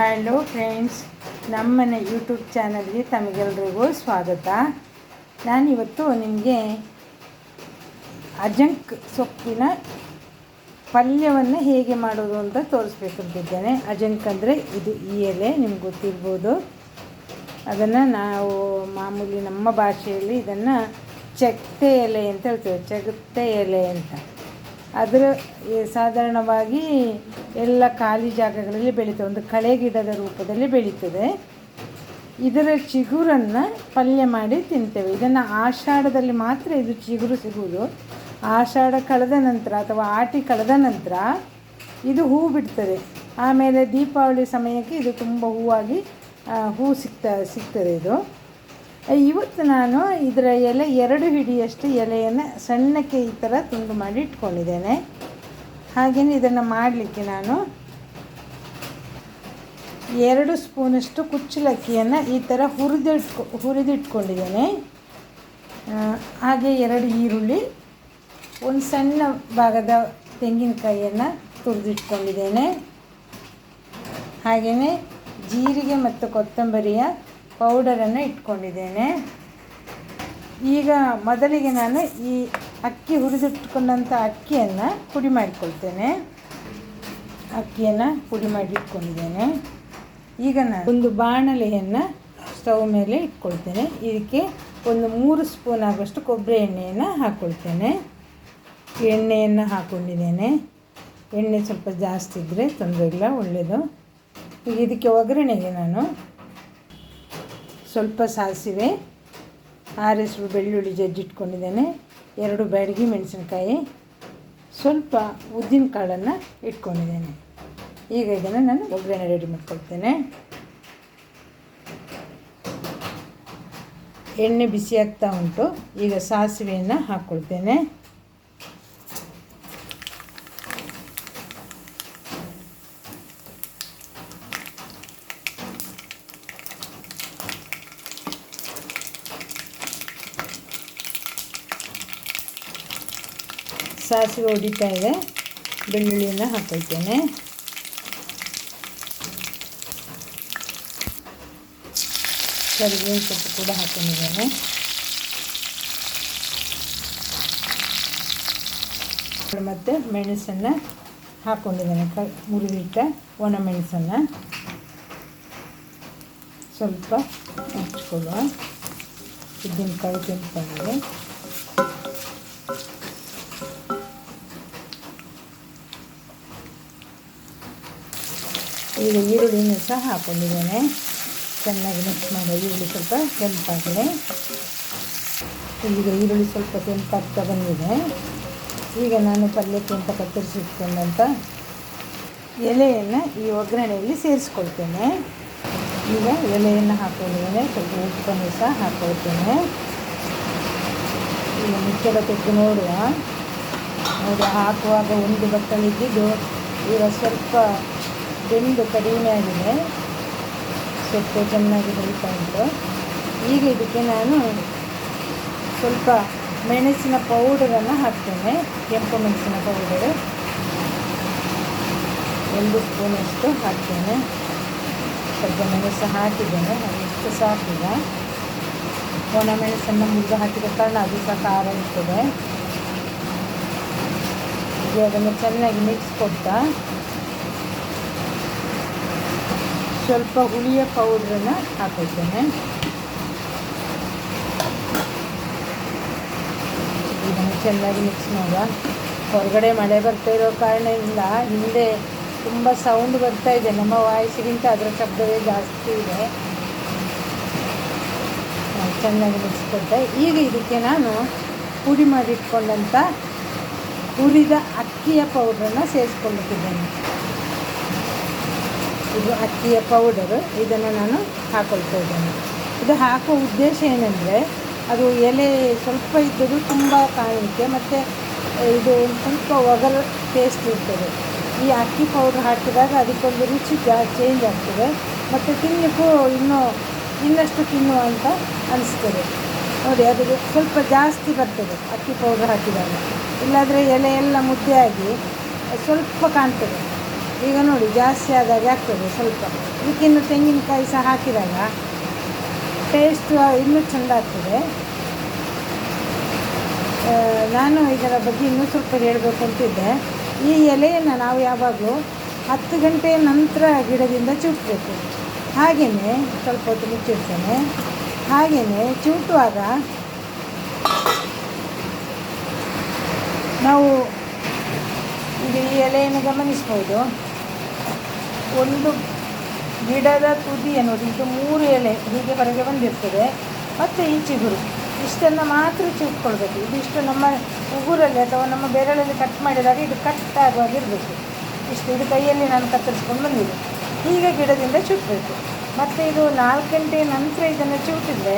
Hello friends ನಮ್ಮನೆ YouTube ಚಾನಲ್ಗೆ ತಮಗೆಲ್ರಿಗೂ ಸ್ವಾಗತ. ನಾನಿವತ್ತು ನಿಮಗೆ ಅಜಂಕ್ ಸೊಪ್ಪಿನ ಪಲ್ಯವನ್ನು ಹೇಗೆ ಮಾಡೋದು ಅಂತ ತೋರಿಸ್ಬೇಕಂತಿದ್ದೇನೆ. ಅಜಂಕ್ ಅಂದರೆ ಇದು ಈ ಎಲೆ, ನಿಮ್ಗೆ ಗೊತ್ತಿರ್ಬೋದು. ಅದನ್ನು ನಾವು ಮಾಮೂಲಿ ನಮ್ಮ ಭಾಷೆಯಲ್ಲಿ ಇದನ್ನು ಚಕ್ತೆ ಎಲೆ ಅಂತ ಹೇಳ್ತೇವೆ. ಚಗತ್ತೆ ಎಲೆ ಅಂತ. ಅದರ ಸಾಧಾರಣವಾಗಿ ಎಲ್ಲ ಖಾಲಿ ಜಾಗಗಳಲ್ಲಿ ಬೆಳೀತದೆ. ಒಂದು ಕಳೆ ಗಿಡದ ರೂಪದಲ್ಲಿ ಬೆಳೀತದೆ. ಇದರ ಚಿಗುರನ್ನು ಪಲ್ಯ ಮಾಡಿ ತಿಂತೇವೆ. ಇದನ್ನು ಆಷಾಢದಲ್ಲಿ ಮಾತ್ರ ಇದು ಚಿಗುರು ಸಿಗುವುದು. ಆಷಾಢ ಕಳೆದ ನಂತರ ಅಥವಾ ಆಟಿ ಕಳೆದ ನಂತರ ಇದು ಹೂ ಬಿಡ್ತದೆ. ಆಮೇಲೆ ದೀಪಾವಳಿ ಸಮಯಕ್ಕೆ ಇದು ತುಂಬ ಹೂವಾಗಿ ಹೂ ಸಿಗ್ತಾ ಸಿಗ್ತದೆ ಇದು. ಇವತ್ತು ನಾನು ಇದರ ಎಲೆ, ಎರಡು ಹಿಡಿಯಷ್ಟು ಎಲೆಯನ್ನು ಸಣ್ಣಕ್ಕೆ ಈ ಥರ ತುಂಡು ಮಾಡಿ ಇಟ್ಕೊಂಡಿದ್ದೇನೆ. ಹಾಗೆಯೇ ಇದನ್ನು ಮಾಡಲಿಕ್ಕೆ ನಾನು ಎರಡು ಸ್ಪೂನಷ್ಟು ಕುಚ್ಚಲಕ್ಕಿಯನ್ನು ಈ ಥರ ಹುರಿದಿಟ್ಕೊ, ಹುರಿದಿಟ್ಕೊಂಡಿದ್ದೇನೆ. ಹಾಗೆ ಎರಡು ಈರುಳ್ಳಿ, ಒಂದು ಸಣ್ಣ ಭಾಗದ ತೆಂಗಿನಕಾಯಿಯನ್ನು ತುರಿದಿಟ್ಕೊಂಡಿದ್ದೇನೆ. ಹಾಗೆಯೇ ಜೀರಿಗೆ ಮತ್ತು ಕೊತ್ತಂಬರಿಯ ಪೌಡರನ್ನು ಇಟ್ಕೊಂಡಿದ್ದೇನೆ. ಈಗ ಮೊದಲಿಗೆ ನಾನು ಈ ಅಕ್ಕಿ ಹುರಿದಿಟ್ಕೊಂಡಂಥ ಅಕ್ಕಿಯನ್ನು ಪುಡಿ ಮಾಡಿಕೊಳ್ತೇನೆ. ಅಕ್ಕಿಯನ್ನು ಪುಡಿ ಮಾಡಿ ಇಟ್ಕೊಂಡಿದ್ದೇನೆ ಈಗ ನಾನು ಒಂದು ಬಾಣಲೆಯನ್ನು ಸ್ಟವ್ ಮೇಲೆ ಇಟ್ಕೊಳ್ತೇನೆ. ಇದಕ್ಕೆ ಒಂದು ಮೂರು ಸ್ಪೂನ್ ಆಗುವಷ್ಟು ಕೊಬ್ಬರಿ ಎಣ್ಣೆಯನ್ನು ಹಾಕ್ಕೊಳ್ತೇನೆ ಎಣ್ಣೆಯನ್ನು ಹಾಕ್ಕೊಂಡಿದ್ದೇನೆ ಎಣ್ಣೆ ಸ್ವಲ್ಪ ಜಾಸ್ತಿ ಇದ್ದರೆ ತೊಂದರೆ ಇಲ್ಲ ಒಳ್ಳೆಯದು ಈಗ ಇದಕ್ಕೆ ಒಗ್ಗರಣೆಗೆ ನಾನು ಸ್ವಲ್ಪ ಸಾಸಿವೆ, ಆರೆಸರು ಬೆಳ್ಳುಳ್ಳಿ ಜಜ್ಜಿಟ್ಕೊಂಡಿದ್ದೇನೆ ಎರಡು ಬ್ಯಾಡಗಿ ಮೆಣಸಿನ್ಕಾಯಿ, ಸ್ವಲ್ಪ ಉದ್ದಿನ ಕಾಳನ್ನು ಇಟ್ಕೊಂಡಿದ್ದೇನೆ. ಈಗ ಇದನ್ನು ನಾನು ಒಗ್ಗರಣೆ ರೆಡಿ ಮಾಡ್ಕೊಳ್ತೇನೆ. ಎಣ್ಣೆ ಬಿಸಿ ಆಗ್ತಾ ಉಂಟು. ಈಗ ಸಾಸಿವೆಯನ್ನು ಹಾಕ್ಕೊಳ್ತೇನೆ ಸಾಸಿವೆ ಹೊಡಿತಾ ಇದೆ. ಬೆಳ್ಳುಳ್ಳಿಯನ್ನು ಹಾಕೊಳ್ತೇನೆ. ಕರಿಬೇವಿನ ಸೊಪ್ಪು ಕೂಡ ಹಾಕೊಂಡಿದ್ದೇನೆ. ಮತ್ತು ಮೆಣಸನ್ನು ಹಾಕ್ಕೊಂಡಿದ್ದೇನೆ ಕ ಮುರಿದಿಟ್ಟ ಒಣ ಮೆಣಸನ್ನು. ಸ್ವಲ್ಪ ಹಚ್ಕೊಳ್ಳುವ ಉದ್ದಿನಕಾಯಿ ತಿನ್ಕೊಂಡಿದೆ ಈಗ ಈರುಳ್ಳಿನೂ ಸಹ ಹಾಕ್ಕೊಂಡಿದ್ದೇನೆ ಚೆನ್ನಾಗಿ ಮಿಕ್ಸ್ ಮಾಡಿ ಈರುಳ್ಳಿ ಸ್ವಲ್ಪ ಕೆಂಪಾಗಿದೆ. ಈಗ ಈರುಳ್ಳಿ ಸ್ವಲ್ಪ ಕೆಂಪಾಗ್ತಾ ಬಂದಿದೆ. ಈಗ ನಾನು ಪಲ್ಯಕ್ಕೆ ಅಂತ ಕತ್ತರಿಸಿಟ್ಕೊಂಡಂಥ ಎಲೆಯನ್ನು ಈ ಒಗ್ಗರಣೆಯಲ್ಲಿ ಸೇರಿಸ್ಕೊಳ್ತೇನೆ. ಈಗ ಎಲೆಯನ್ನು ಹಾಕೊಂಡಿದ್ದೇನೆ. ಸ್ವಲ್ಪ ಉಪ್ಪನ್ನು ಸಹ ಹಾಕೊಳ್ತೇನೆ. ಈಗ ಮುಚ್ಚಳ ತೆಗೆದು ನೋಡುವ. ನೋಡಿ ಹಾಕುವಾಗ ಒಂದು ಬಟ್ಟಲಿದ್ದಿದ್ದು ಈಗ ಸ್ವಲ್ಪ ಬೆಂದು ಕಡಿಮೆ ಆಗಿದೆ. ಸೊಪ್ಪು ಚೆನ್ನಾಗಿ ಬೆಳೀತಾ ಉಂಟು. ಈಗ ಇದಕ್ಕೆ ನಾನು ಸ್ವಲ್ಪ ಮೆಣಸಿನ ಪೌಡರನ್ನು ಹಾಕ್ತೇನೆ. ಕೆಂಪು ಮೆಣಸಿನ ಪೌಡರ್. ಒಂದು ಸ್ಪೂನಷ್ಟು ಹಾಕ್ತೇನೆ. ಸ್ವಲ್ಪ ಮೆಣಸು ಹಾಕಿದ್ದೇನೆ. ಅದು ಎಷ್ಟು ಸಾಕಿಲ್ಲ. ಒಣ ಮೆಣಸನ್ನು ಮುರಿದು ಹಾಕಿದ ಕಾರಣ ಅದು ಸಹ ಖಾರ ಇರ್ತದೆ ಈಗ ಅದನ್ನು ಚೆನ್ನಾಗಿ ಮಿಕ್ಸ್ ಕೊಡ್ತಾ ಸ್ವಲ್ಪ ಹುಳಿಯ ಪೌಡ್ರನ್ನು ಹಾಕಿದ್ದೇನೆ ಇದನ್ನು ಚೆನ್ನಾಗಿ ಮಿಕ್ಸ್ ಮಾಡುವ. ಹೊರಗಡೆ ಮಳೆ ಬರ್ತಾ ಇರೋ ಕಾರಣದಿಂದ ಹಿಂದೆ ತುಂಬ ಸೌಂಡ್ ಬರ್ತಾ ಇದೆ. ನಮ್ಮ ವಾಯ್ಸಿಗಿಂತ ಅದರ ಶಬ್ದವೇ ಜಾಸ್ತಿ ಇದೆ. ಚೆನ್ನಾಗಿ ಮಿಕ್ಸ್ ಕೊಡ್ತೆ ಈಗ ಇದಕ್ಕೆ ನಾನು ಪುಡಿ ಮಾಡಿಟ್ಕೊಂಡಂಥ ಹುರಿದ ಅಕ್ಕಿಯ ಪೌಡ್ರನ್ನು ಸೇರಿಸ್ಕೊಳ್ಳುತ್ತಿದ್ದೇನೆ ಇದು ಅಕ್ಕಿಯ ಪೌಡರ್ ಇದನ್ನು ನಾನು ಹಾಕೊಳ್ತಾ ಇದ್ದೇನೆ. ಇದು ಹಾಕೋ ಉದ್ದೇಶ ಏನಂದರೆ, ಅದು ಎಲೆ ಸ್ವಲ್ಪ ಇದ್ದರೂ ತುಂಬ ಕಾಣಲಿಕ್ಕೆ ಮತ್ತು ಇದು ಸ್ವಲ್ಪ ಒಗಲ್ ಟೇಸ್ಟ್ ಇರ್ತದೆ. ಈ ಅಕ್ಕಿ ಪೌಡ್ರ್ ಹಾಕಿದಾಗ ಅದಕ್ಕೊಂದು ರುಚಿ ಜಾ ಚೇಂಜ್ ಆಗ್ತದೆ, ಮತ್ತು ತಿನ್ನಲಿಕ್ಕೂ ಇನ್ನೂ, ಇನ್ನಷ್ಟು ತಿನ್ನುವ ಅಂತ ಅನಿಸ್ತದೆ. ನೋಡಿ, ಅದು ಸ್ವಲ್ಪ ಜಾಸ್ತಿ ಬರ್ತದೆ ಅಕ್ಕಿ ಪೌಡ್ರ್ ಹಾಕಿದಾಗ. ಇಲ್ಲಾದರೆ ಎಲೆ ಎಲ್ಲ ಮುದ್ದೆ ಆಗಿ ಸ್ವಲ್ಪ ಕಾಣ್ತದೆ. ಈಗ ನೋಡಿ, ಜಾಸ್ತಿ ಆದಾಗ ಆಗ್ತದೆ ಸ್ವಲ್ಪ. ಇದಕ್ಕಿನ್ನು ತೆಂಗಿನಕಾಯಿ ಸಹ ಹಾಕಿದಾಗ ಟೇಸ್ಟ್ ಇನ್ನೂ ಚೆಂದ ಆಗ್ತದೆ. ನಾನು ಇದರ ಬಗ್ಗೆ ಇನ್ನೂ ಸ್ವಲ್ಪ ಹೇಳಬೇಕು ಅಂತಿದ್ದೆ. ಈ ಎಲೆಯನ್ನು ನಾವು ಯಾವಾಗಲೂ ಹತ್ತು ಗಂಟೆಯ ನಂತರ ಗಿಡದಿಂದ ಚಿವುಟ್ಬೇಕು ಹಾಗೆಯೇ ಸ್ವಲ್ಪ ಹೊತ್ತು ಮುಚ್ಚಿರ್ತೇನೆ ಹಾಗೆಯೇ ಚೂಟುವಾಗ ನಾವು ಈ ಎಲೆಯನ್ನು ಗಮನಿಸ್ಬೋದು. ಒಂದು ಗಿಡದ ತುದಿ ಅನ್ನೋದು ಇದು ಮೂರು ಎಲೆ ಹೀಗೆ ಹೊರಗೆ ಬಂದಿರ್ತದೆ. ಮತ್ತು ಈ ಚಿಗುರು, ಇಷ್ಟನ್ನು ಮಾತ್ರ ಚಿವುಟ್ಕೊಳ್ಬೇಕು ಇದು ಇಷ್ಟು ನಮ್ಮ ಉಗುರಲ್ಲಿ ಅಥವಾ ನಮ್ಮ ಬೆರಳಲ್ಲಿ ಕಟ್ ಮಾಡಿದಾಗ ಇದು ಕಟ್ ಆಗುವಾಗಿರಬೇಕು ಇಷ್ಟು ಇದು ಕೈಯಲ್ಲಿ ನಾನು ಕತ್ತರಿಸ್ಕೊಂಡು ಬಂದಿದ್ದೆ ಹೀಗೆ ಗಿಡದಿಂದ ಚುಟ್ಟಬೇಕು ಮತ್ತು ಇದು ನಾಲ್ಕು ಗಂಟೆ ನಂತರ ಇದನ್ನು ಚುಟ್ಟಿದ್ರೆ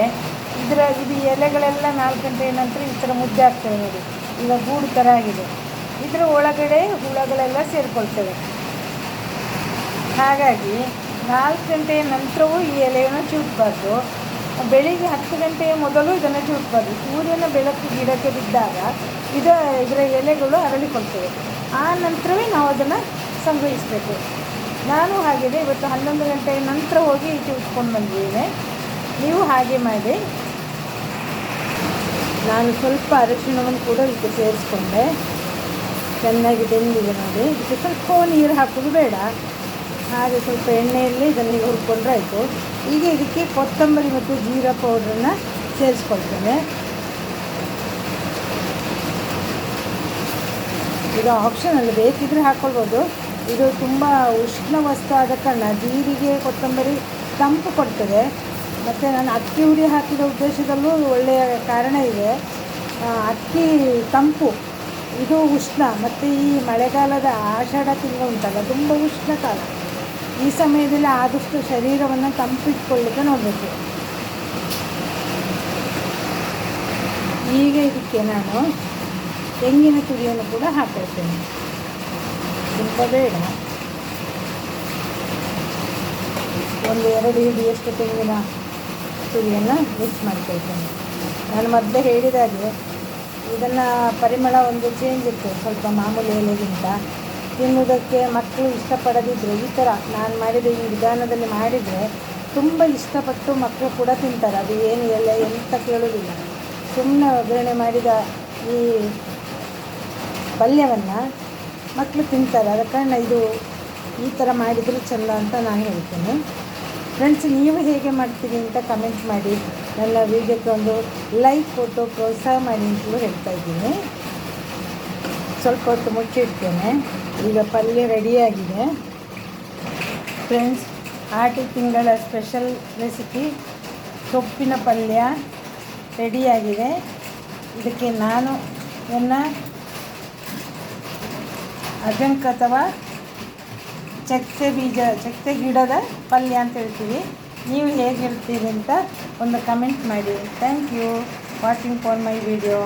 ಇದರ, ಇದು ಎಲೆಗಳೆಲ್ಲ ನಾಲ್ಕು ಗಂಟೆ ನಂತರ ಈ ಥರ ಮುದ್ದೆ ಆಗ್ತವೆ ನೋಡಿ. ಈಗ ಗೂಡು ಥರ ಆಗಿದೆ. ಇದರ ಒಳಗಡೆ ಹುಳಗಳೆಲ್ಲ ಸೇರಿಕೊಳ್ತವೆ. ಹಾಗಾಗಿ ನಾಲ್ಕು ಗಂಟೆಯ ನಂತರವೂ ಈ ಎಲೆಯನ್ನು ಚೂಟ್ಬಾರ್ದು. ಬೆಳಿಗ್ಗೆ ಹತ್ತು ಗಂಟೆಯ ಮೊದಲು ಇದನ್ನು ಚೂಟ್ಬಾರ್ದು. ಸೂರ್ಯನ ಬೆಳಕು ಗಿಡಕ್ಕೆ ಬಿದ್ದಾಗ ಇದು, ಇದರ ಎಲೆಗಳು ಅರಳಿಕೊಳ್ತವೆ. ಆ ನಂತರವೇ ನಾವು ಅದನ್ನು ಸಂಗ್ರಹಿಸಬೇಕು. ನಾನು ಹಾಗೆಯೇ ಇವತ್ತು ಹನ್ನೊಂದು ಗಂಟೆಯ ನಂತರ ಹೋಗಿ ಚೂಟ್ಕೊಂಡು ಬಂದಿದ್ದೇನೆ. ನೀವು ಹಾಗೆ ಮಾಡಿ. ನಾನು ಸ್ವಲ್ಪ ಅರಿಶಿಣವನ್ನು ಕೂಡ ಇದಕ್ಕೆ ಸೇರಿಸ್ಕೊಂಡೆ. ಚೆನ್ನಾಗಿ ಬೆಂದಿದೆ ನೋಡಿ. ಇದಕ್ಕೆ ಸ್ವಲ್ಪ ನೀರು ಹಾಕೋದು ಬೇಡ. ಹಾಗೆ ಸ್ವಲ್ಪ ಎಣ್ಣೆಯಲ್ಲಿ ಇದನ್ನು ಹುರ್ಕೊಂಡ್ರೆ ಆಯಿತು. ಈಗ ಇದಕ್ಕೆ ಕೊತ್ತಂಬರಿ ಮತ್ತು ಜೀರಾ ಪೌಡ್ರನ್ನು ಸೇರಿಸ್ಕೊಳ್ತೇನೆ. ಇದು ಆಪ್ಷನಲ್ ಬೇಕಿದ್ರೆ ಹಾಕ್ಕೊಳ್ಬೋದು ಇದು ತುಂಬ ಉಷ್ಣ ವಸ್ತು ಆದ ಕಾರಣ ಜೀರಿಗೆ, ಕೊತ್ತಂಬರಿ ತಂಪು ಕೊಡ್ತದೆ. ಮತ್ತು ನಾನು ಅಕ್ಕಿ ಹುಡಿ ಹಾಕಿದ ಉದ್ದೇಶದಲ್ಲೂ ಒಳ್ಳೆಯ ಕಾರಣ ಇದೆ. ಅಕ್ಕಿ ತಂಪು, ಇದು ಉಷ್ಣ. ಮತ್ತು ಈ ಮಳೆಗಾಲದ ಆಷಾಢ ತಿಂಗಳು ಉಂಟಲ್ಲ, ತುಂಬ ಉಷ್ಣ ಕಾಲ. ಈ ಸಮಯದಲ್ಲಿ ಆದಷ್ಟು ಶರೀರವನ್ನು ತಂಪಿಟ್ಕೊಳ್ಳಿಕ್ಕೆ ನೋಡಬೇಕು. ಈಗ ಇದಕ್ಕೆ ನಾನು ತೆಂಗಿನ ತುರಿಯನ್ನು ಕೂಡ ಹಾಕಿರ್ತೇನೆ. ತುಂಬ ಬೇಡ. ಒಂದು ಎರಡು ಹಿಡಿಯಷ್ಟು ತೆಂಗಿನ ತುರಿಯನ್ನು ಮಿಕ್ಸ್ ಮಾಡ್ಕೊಳ್ತೇನೆ. ನಾನು ಮೊದಲೇ ಹೇಳಿದಾಗೆ ಇದನ್ನು ಪರಿಮಳ ಒಂದು ಚೇಂಜ್ ಇತ್ತು, ಸ್ವಲ್ಪ ಮಾಮೂಲಿ ಎಲೆಗಿಂತ. ತಿನ್ನುವುದಕ್ಕೆ ಮಕ್ಕಳು ಇಷ್ಟಪಡದಿದ್ದರೆ ಈ ಥರ ನಾನು ಮಾಡಿದ ಈ ವಿಧಾನದಲ್ಲಿ ಮಾಡಿದರೆ ತುಂಬ ಇಷ್ಟಪಟ್ಟು ಮಕ್ಕಳು ಕೂಡ ತಿಂತಾರೆ. ಅದು ಏನು ಎಲ್ಲ ಎಂತ ಕೇಳೋದಿಲ್ಲ ಸುಮ್ಮನೆ ಒಗ್ಗರಣೆ ಮಾಡಿದ ಈ ಪಲ್ಯವನ್ನು ಮಕ್ಕಳು ತಿಂತಾರೆ. ಅದ ಕಾರಣ ಇದು ಈ ಥರ ಮಾಡಿದರೆ ಚೆಂದ ಅಂತ ನಾನು ಹೇಳ್ತೀನಿ. ಫ್ರೆಂಡ್ಸ್ ನೀವು ಹೇಗೆ ಮಾಡ್ತೀರಿ ಅಂತ ಕಮೆಂಟ್ ಮಾಡಿ. ನನ್ನ ವೀಡಿಯೋಕ್ಕೆ ಒಂದು ಲೈಕ್ ಕೊಟ್ಟು ಪ್ರೋತ್ಸಾಹ ಮಾಡಿ ಅಂತಲೂ ಹೇಳ್ತಾ ಇದ್ದೀನಿ. ಸ್ವಲ್ಪ ಹೊತ್ತು ಮುಚ್ಚಿಡ್ತೇನೆ. ಈಗ ಪಲ್ಯ ರೆಡಿಯಾಗಿದೆ. ಫ್ರೆಂಡ್ಸ್ ಆಟಿ ತಿಂಗಳ ಸ್ಪೆಷಲ್ ರೆಸಿಪಿ ಸೊಪ್ಪಿನ ಪಲ್ಯ ರೆಡಿಯಾಗಿದೆ. ಇದಕ್ಕೆ ನಾನು ನನ್ನ ಅಜಂಕ್ ಅಥವಾ ಚಕ್ಕೆ ಬೀಜ ಚಕ್ಕೆ ಗಿಡದ ಪಲ್ಯ ಅಂತ ಹೇಳ್ತೀವಿ. ನೀವು ಹೇಗಿರ್ತೀರಿ ಅಂತ ಒಂದು ಕಮೆಂಟ್ ಮಾಡಿ. Thank you watching for my video